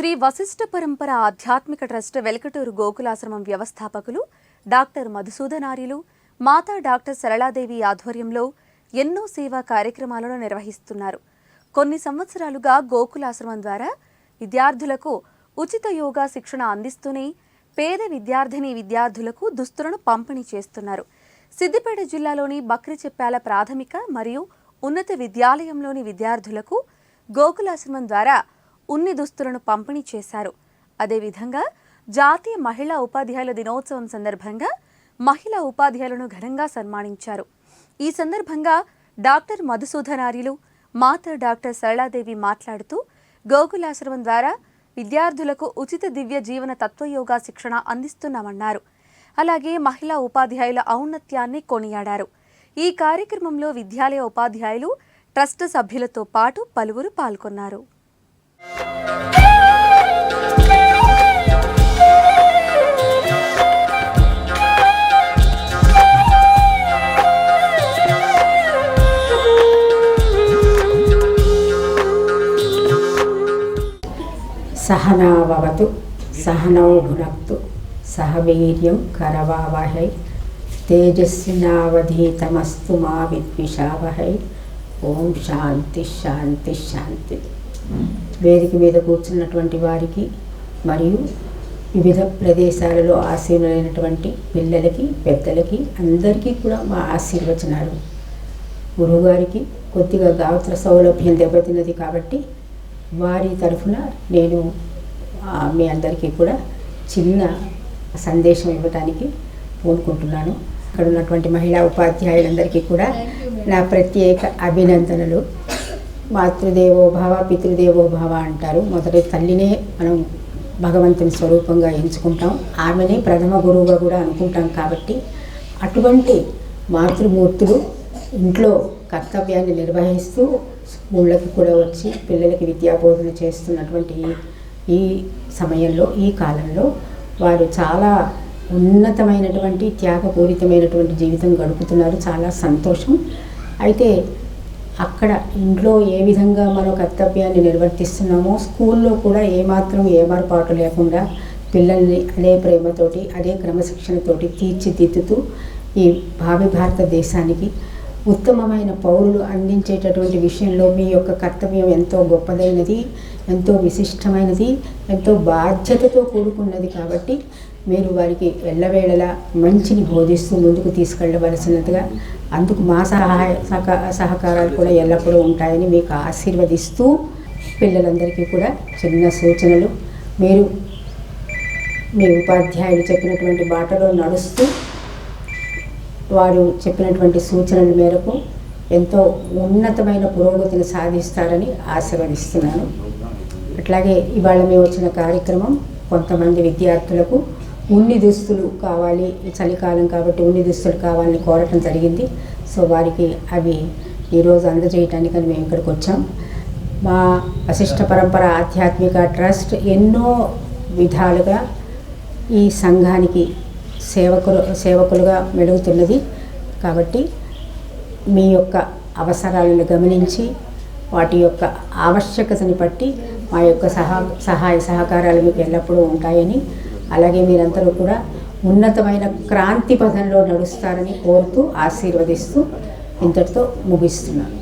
శ్రీ వశిష్ఠ పరంపర ఆధ్యాత్మిక ట్రస్ట్ వెలకటూరు గోకులాశ్రమం వ్యవస్థాపకులు డాక్టర్ మధుసూదనార్యులు మాతా డాక్టర్ సరళాదేవి ఆధ్వర్యంలో ఎన్నో సేవా కార్యక్రమాలను నిర్వహిస్తున్నారు. కొన్ని సంవత్సరాలుగా గోకులాశ్రమం ద్వారా విద్యార్థులకు ఉచిత యోగా శిక్షణ అందిస్తూనే పేద విద్యార్థిని విద్యార్థులకు దుస్తులను పంపిణీ చేస్తున్నారు. సిద్దిపేట జిల్లాలోని బక్రిచెప్పాల ప్రాథమిక మరియు ఉన్నత విద్యాలయంలోని విద్యార్థులకు గోకులాశ్రమం ద్వారా ఉన్ని దుస్తులను పంపిణీ చేశారు. అదేవిధంగా జాతీయ మహిళా ఉపాధ్యాయుల దినోత్సవం సందర్భంగా మహిళా ఉపాధ్యాయులను ఘనంగా సన్మానించారు. ఈ సందర్భంగా డాక్టర్ మధుసూదనార్యులు మాత డాక్టర్ సరళాదేవి మాట్లాడుతూ గోకులాశ్రమం ద్వారా విద్యార్థులకు ఉచిత దివ్య జీవన తత్వయోగా శిక్షణ అందిస్తున్నామన్నారు. అలాగే మహిళా ఉపాధ్యాయుల ఔన్నత్యాన్ని కొనియాడారు. ఈ కార్యక్రమంలో విద్యాలయ ఉపాధ్యాయులు ట్రస్ట్ సభ్యులతో పాటు పలువురు పాల్గొన్నారు. సహనావతు సహనౌ భునక్తు సహ వీర్యం కరవావహై తేజస్వినావధీతమస్తు మా విద్విషావహై. ఓం శాంతి శాంతి శాంతి. వేదిక మీద కూర్చున్నటువంటి వారికి మరియు వివిధ ప్రదేశాలలో ఆశీనులైనటువంటి పిల్లలకి పెద్దలకి అందరికీ కూడా మా ఆశీర్వచనాలు. గురువుగారికి కొద్దిగా గాత్ర సౌలభ్యం దెబ్బతిన్నది కాబట్టి వారి తరఫున నేను మీ అందరికీ కూడా చిన్న సందేశం ఇవ్వడానికి కోరుకుంటున్నాను ఇక్కడ ఉన్నటువంటి మహిళా ఉపాధ్యాయులందరికీ కూడా నా ప్రత్యేక అభినందనలు. మాతృదేవో భావ పితృదేవో భావ అంటారు. మొదటి తల్లినే మనం భగవంతుని స్వరూపంగా ఎంచుకుంటాం. ఆమెనే ప్రథమ గురువుగా కూడా అనుకుంటాం కాబట్టి అటువంటి మాతృమూర్తులు ఇంట్లో కర్తవ్యాన్ని నిర్వహిస్తూ స్కూళ్ళకి కూడా వచ్చి పిల్లలకి విద్యాబోధన చేస్తున్నటువంటి ఈ- సమయంలో ఈ కాలంలో వారు చాలా ఉన్నతమైనటువంటి త్యాగపూరితమైనటువంటి జీవితం గడుపుతున్నారు. చాలా సంతోషం. అయితే అక్కడ ఇంట్లో ఏ విధంగా మన కర్తవ్యాన్ని నిర్వర్తిస్తున్నామో స్కూల్లో కూడా ఏమాత్రం ఏమార్పాటు లేకుండా పిల్లల్ని అదే ప్రేమతోటి అదే క్రమశిక్షణతోటి తీర్చిదిద్దుతూ ఈ భావి భారతదేశానికి ఉత్తమమైన పౌరులు అందించేటటువంటి విషయంలో మీ యొక్క కర్తవ్యం ఎంతో గొప్పదైనది ఎంతో విశిష్టమైనది ఎంతో బాధ్యతతో కూడుకున్నది కాబట్టి మీరు వారికి ఎల్లవేళలా మంచిని బోధిస్తూ ముందుకు తీసుకెళ్ళవలసినదిగా అందుకు మా సహాయ సహక సహకారాలు కూడా ఎల్లప్పుడూ ఉంటాయని మీకు ఆశీర్వదిస్తూ పిల్లలందరికీ కూడా చిన్న సూచనలు. మీరు మీ ఉపాధ్యాయులు చెప్పినటువంటి బాటలో నడుస్తూ వారు చెప్పినటువంటి సూచనల మేరకు ఎంతో ఉన్నతమైన పురోగతిని సాధిస్తారని ఆశీర్వదిస్తున్నాను. అట్లాగే ఇవాళ మేము వచ్చిన కార్యక్రమం కొంతమంది విద్యార్థులకు ఉన్ని దుస్తులు కావాలి చలికాలం కాబట్టి ఉన్ని దుస్తులు కావాలని కోరటం జరిగింది. సో వారికి అవి ఈరోజు అందజేయటానికని మేము ఇక్కడికి వచ్చాం. మా వశిష్ఠ పరంపర ఆధ్యాత్మిక ట్రస్ట్ ఎన్నో విధాలుగా ఈ సంఘానికి సేవకులు సేవకులుగా మెలుగుతున్నది కాబట్టి మీ యొక్క అవసరాలను గమనించి వాటి యొక్క ఆవశ్యకతని బట్టి మా యొక్క సహా సహాయ సహకారాలు మీకు ఎల్లప్పుడూ ఉంటాయని అలాగే మీరందరూ కూడా ఉన్నతమైన క్రాంతి పథంలో నడుస్తారని కోరుతూ ఆశీర్వదిస్తూ ఇంతటితో ముగిస్తున్నాను.